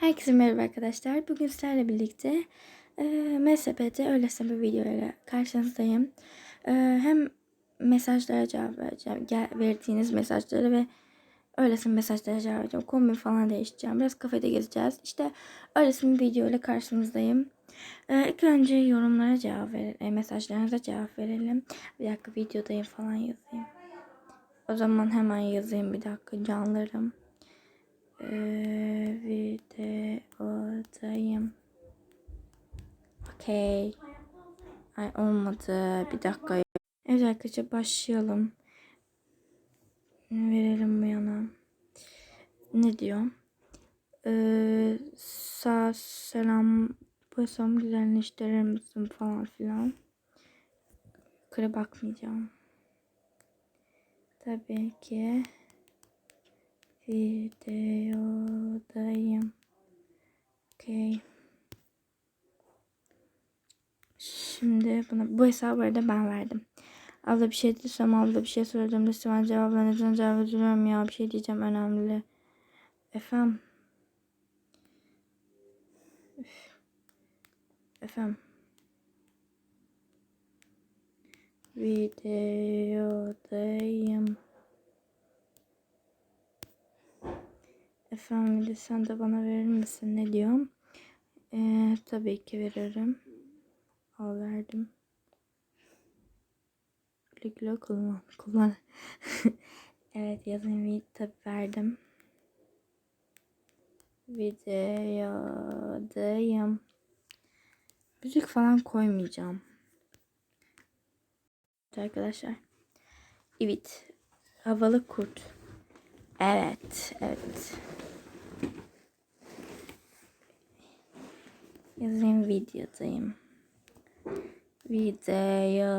Herkese merhaba arkadaşlar. Bugün sizlerle birlikte e, MSP'de öylesine bir videoyla karşınızdayım. E, hem mesajlara cevap vereceğim. Gel, verdiğiniz mesajları ve öylesine mesajlara cevap vereceğim. Kombin falan değiştireceğim. Biraz kafede gezeceğiz. İşte öylesine bir videoyla karşınızdayım. E, ilk önce yorumlara cevap verelim. E, mesajlarınıza cevap verelim. Bir dakika videodayım falan yazayım. O zaman hemen yazayım bir dakika canlarım. Ee, videodayım. Okey. Ay olmadı. Bir dakika. Evet arkadaşlar başlayalım. Verelim bu yana. Ne diyor? Ee, sağ selam basam güzelleştirir misin falan filan. Yukarı bakmayacağım. Tabii ki videodayım. Okey. Şimdi buna, bu hesabı arada ben verdim. Abla bir şey desem abla bir şey sorduğumda Sivan cevapla neden cevap ediyorum ya bir şey diyeceğim önemli. Efendim. Üf. Efendim. Videodayım. Efendim sen de bana verir misin ne diyorum? Ee, tabii ki veririm. Al verdim. Güle güle kullan. kullan. evet yazın bir tabii verdim. Videodayım. Müzik falan koymayacağım. Arkadaşlar. Evet. Havalı kurt. Evet. Evet. Yazayım videodayım. Videodayım.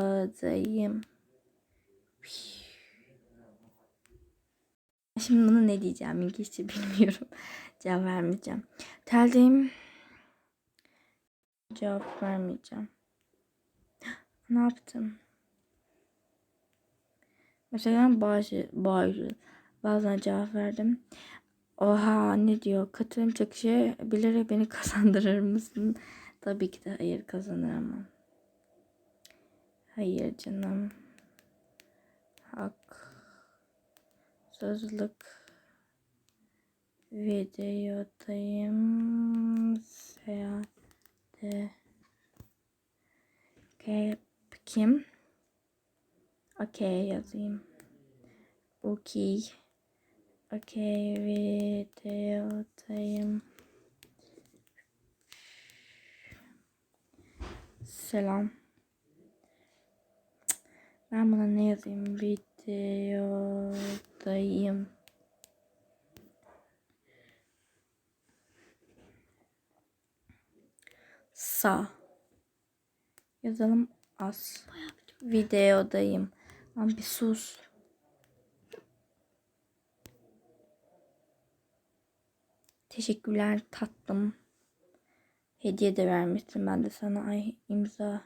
Şimdi bunu ne diyeceğim İngilizce bilmiyorum. Cevap vermeyeceğim. Teldeyim. Cevap vermeyeceğim. Ne yaptım? Mesela bazı, bazı bazen cevap verdim. Oha ne diyor? Katılım çakışı bilerek beni kazandırır mısın? Tabii ki de hayır kazanıramam. Hayır canım. Hak. Sözlük. Videodayım. Seyahatte. Okay. Kim? Okey yazayım. Okey. Okey videodayım. Selam. Ben buna ne yazayım? Videodayım. Sa. Yazalım az. Videodayım. Lan bir sus. Teşekkürler tatlım. Hediye de vermiştim ben de sana. Ay imza.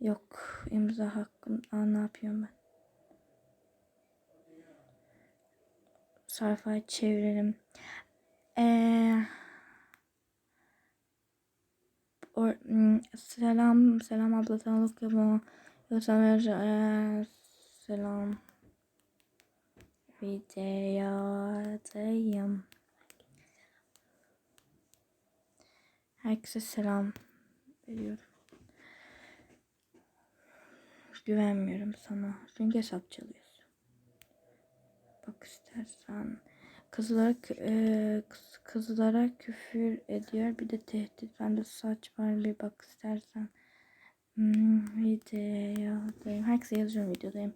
Yok imza hakkım. Aa ne yapıyorum ben? Sayfayı çevirelim. Ee, or, hmm, selam selam abla tanılık yapma. Yoksa ee, selam. Videodayım. Herkese selam veriyorum. Güvenmiyorum sana. Çünkü hesap çalıyorsun. Bak istersen. Kızlara, e, kız, kızlara küfür ediyor. Bir de tehdit. Ben de saç var. Bir bak istersen. Hmm, videodayım. Herkese yazıyorum videodayım.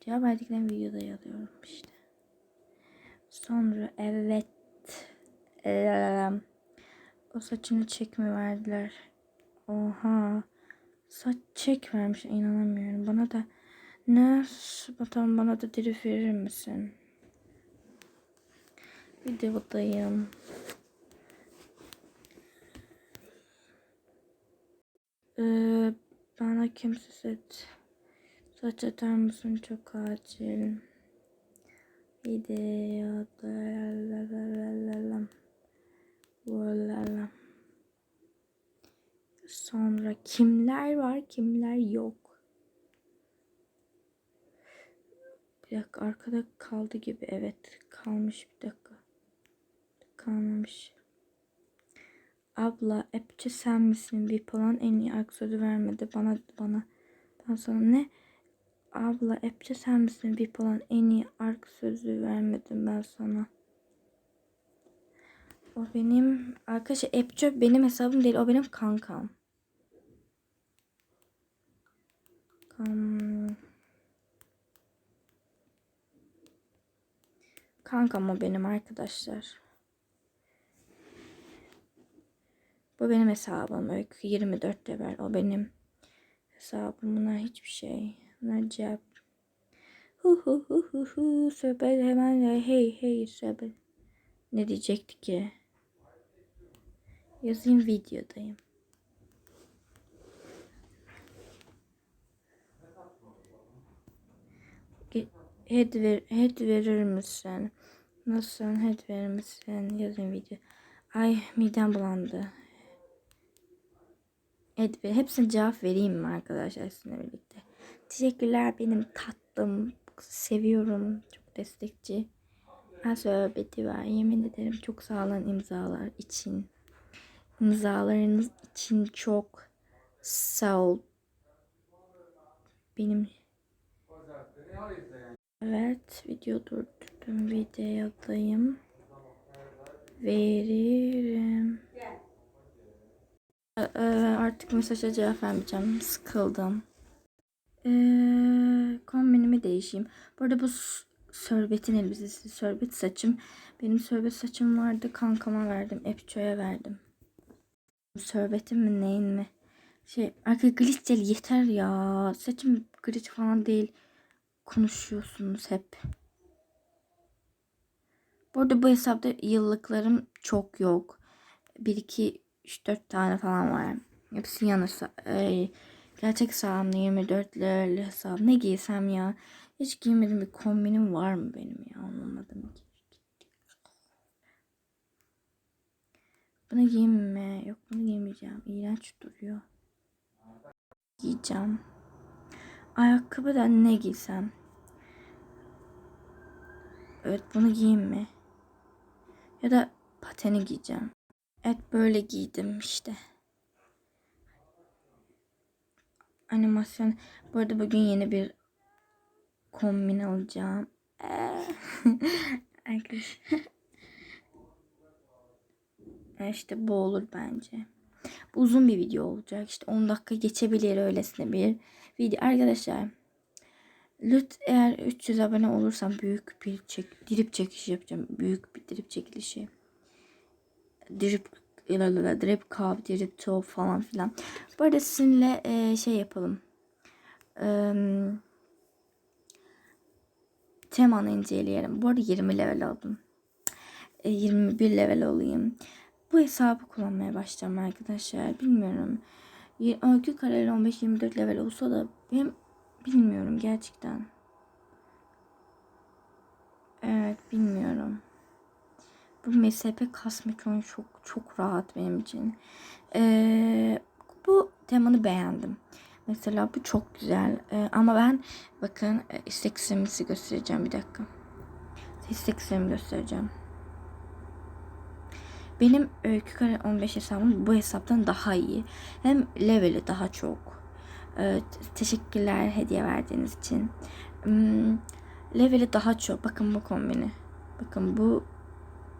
Cevap verdiklerim videoda yazıyorum işte. Sonra evet. Ee, o saçını çekme verdiler. Oha. Saç çek vermiş inanamıyorum. Bana da ne tamam bana da diri verir misin? Videodayım. Ee, bana kimse set saç atar mısın çok acil. Videoda Sonra kimler var kimler yok. Bir dakika arkada kaldı gibi. Evet kalmış bir dakika. Kalmamış. Abla Epçe sen misin? Bir falan en iyi arka sözü vermedi. Bana bana. Ben sana ne? Abla Epçe sen misin? Bir falan en iyi arka sözü vermedim ben sana. O benim arkadaşlar Epçe benim hesabım değil. O benim kankam. Kam... Kankam o benim arkadaşlar. Bu benim hesabım. Öykü 24 level. O benim hesabım. Buna hiçbir şey. Buna cep. Hu hu hu hu hu. Söbel hemen hey hey söbel. Ne diyecekti ki? Yazayım videodayım. Head, ver, head verir misin? Nasılsın? Head verir misin? Yazayım video. Ay midem bulandı. Evet ve hepsine cevap vereyim mi arkadaşlar sizinle birlikte? Teşekkürler benim tatlım. Seviyorum. Çok destekçi. Asöbeti var. Yemin ederim çok sağ olun imzalar için. İmzalarınız için çok sağ ol. Benim Evet video durdurdum videodayım. Veririm. Ee, artık mesaja cevap vermeyeceğim. Sıkıldım. Ee, kombinimi değişeyim. Bu arada bu sörbetin elbisesi. Sörbet saçım. Benim sörbet saçım vardı. Kankama verdim. Epço'ya verdim. Sörbetim mi neyin mi? Şey arka glitch yeter ya. Saçım glitch falan değil. Konuşuyorsunuz hep. Bu arada bu hesapta yıllıklarım çok yok. 1 2 3 4 tane falan var. Hepsi yanı e, gerçek hesabımda 24 liralı hesap. Ne giysem ya? Hiç giymedim bir kombinim var mı benim ya? Anlamadım ki. Bunu giyeyim mi? Yok bunu giymeyeceğim. İğrenç duruyor. Giyeceğim. Ayakkabı da ne giysem? Evet bunu giyeyim mi? Ya da pateni giyeceğim. Evet böyle giydim işte. Animasyon. Bu arada bugün yeni bir kombin alacağım. Arkadaşlar. işte bu olur bence. Bu uzun bir video olacak. İşte 10 dakika geçebilir öylesine bir video. Arkadaşlar Lüt eğer 300 abone olursam büyük bir çek, drip çekişi yapacağım. Büyük bir drip çekilişi. Drip drip cup, drip top falan filan. Bu arada sizinle e, şey yapalım. E, temanı inceleyelim. Bu arada 20 level aldım. E, 21 level olayım. Bu hesabı kullanmaya başlayacağım arkadaşlar. Bilmiyorum. Öykü kareli 15-24 level olsa da hem bilmiyorum gerçekten. Evet bilmiyorum. Bu MSP kasmikon çok çok rahat benim için. Ee, bu temanı beğendim. Mesela bu çok güzel. Ee, ama ben bakın e, istek sistemimizi göstereceğim bir dakika. İstek sistemimi göstereceğim. Benim öykü kare 15 hesabım bu hesaptan daha iyi. Hem leveli daha çok. Ee, teşekkürler hediye verdiğiniz için. Hmm, leveli daha çok. Bakın bu kombini. Bakın bu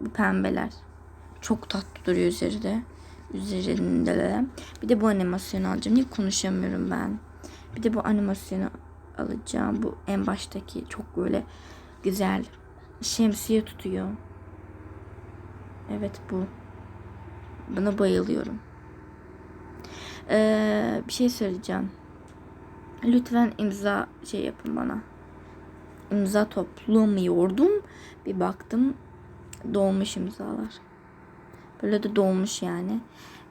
bu pembeler. Çok tatlı duruyor üzerinde. Üzerinde de. Bir de bu animasyonu alacağım. Niye konuşamıyorum ben? Bir de bu animasyonu alacağım. Bu en baştaki çok böyle güzel şemsiye tutuyor. Evet bu. Buna bayılıyorum. Ee, bir şey söyleyeceğim. Lütfen imza şey yapın bana. İmza toplamıyordum. Bir baktım dolmuş imzalar. Böyle de dolmuş yani.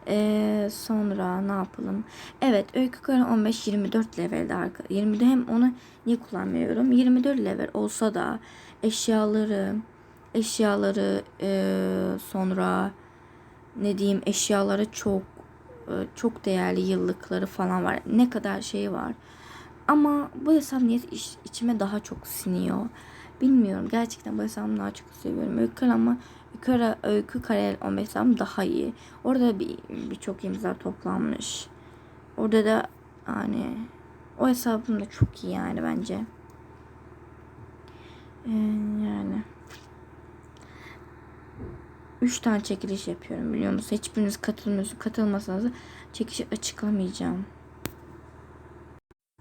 Ee, sonra ne yapalım? Evet öykü karı 15-24 levelde arka. 20'de hem onu niye kullanmıyorum? 24 level olsa da eşyaları eşyaları e, sonra ne diyeyim eşyaları çok e, çok değerli yıllıkları falan var. Ne kadar şey var. Ama bu hesap niye iç- içime daha çok siniyor. Bilmiyorum. Gerçekten bu hesabımı daha çok seviyorum. Öykü ama Öykü, öykü Karel o hesabım daha iyi. Orada bir birçok imza toplanmış. Orada da yani o hesabım da çok iyi yani bence. Ee, yani. Üç tane çekiliş yapıyorum biliyor musunuz? Hiçbiriniz katılmıyorsunuz. Katılmasanız çekişi açıklamayacağım.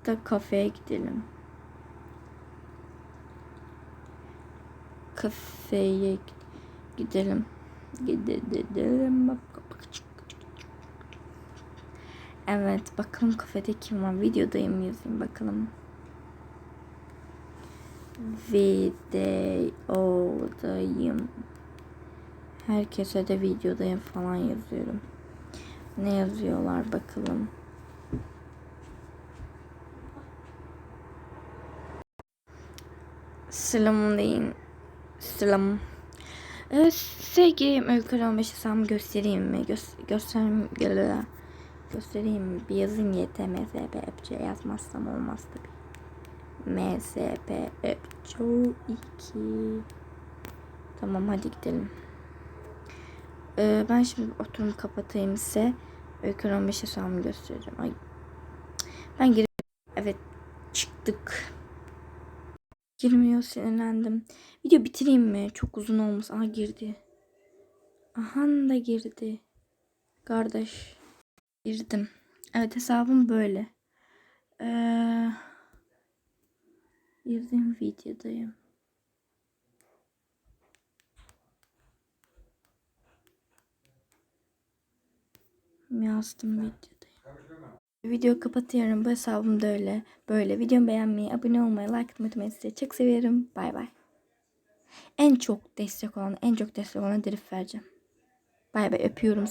Da kafeye gidelim. Kafeye gi- gidelim. Gidelim. Evet bakalım kafede kim var? Videodayım yazayım bakalım. Videodayım. Herkese de videodayım falan yazıyorum. Ne yazıyorlar bakalım. Selam. Selam. Evet, sevgili Öykü 15 hesabımı göstereyim mi? Göz, göstereyim, gö- göstereyim mi? Bir yazın YT, MSP, Öpçe yazmazsam olmaz tabii. MSP, Öpçe 2. Tamam hadi gidelim. Ee, ben şimdi oturumu kapatayım size. Öykü 15 hesabımı göstereceğim. Ay. Ben gir. Evet çıktık. Girmiyor sinirlendim. Video bitireyim mi? Çok uzun olmaz. Aha girdi. Aha da girdi. Kardeş. Girdim. Evet hesabım böyle. Ee, girdim videodayım. Yazdım videodayım. Video kapatıyorum. Bu hesabım da öyle. Böyle. Videomu beğenmeyi, abone olmayı, like atmayı unutmayın. Sizi çok seviyorum. Bay bay. En çok destek olan, en çok destek olana drift vereceğim. Bay bay. Öpüyorum.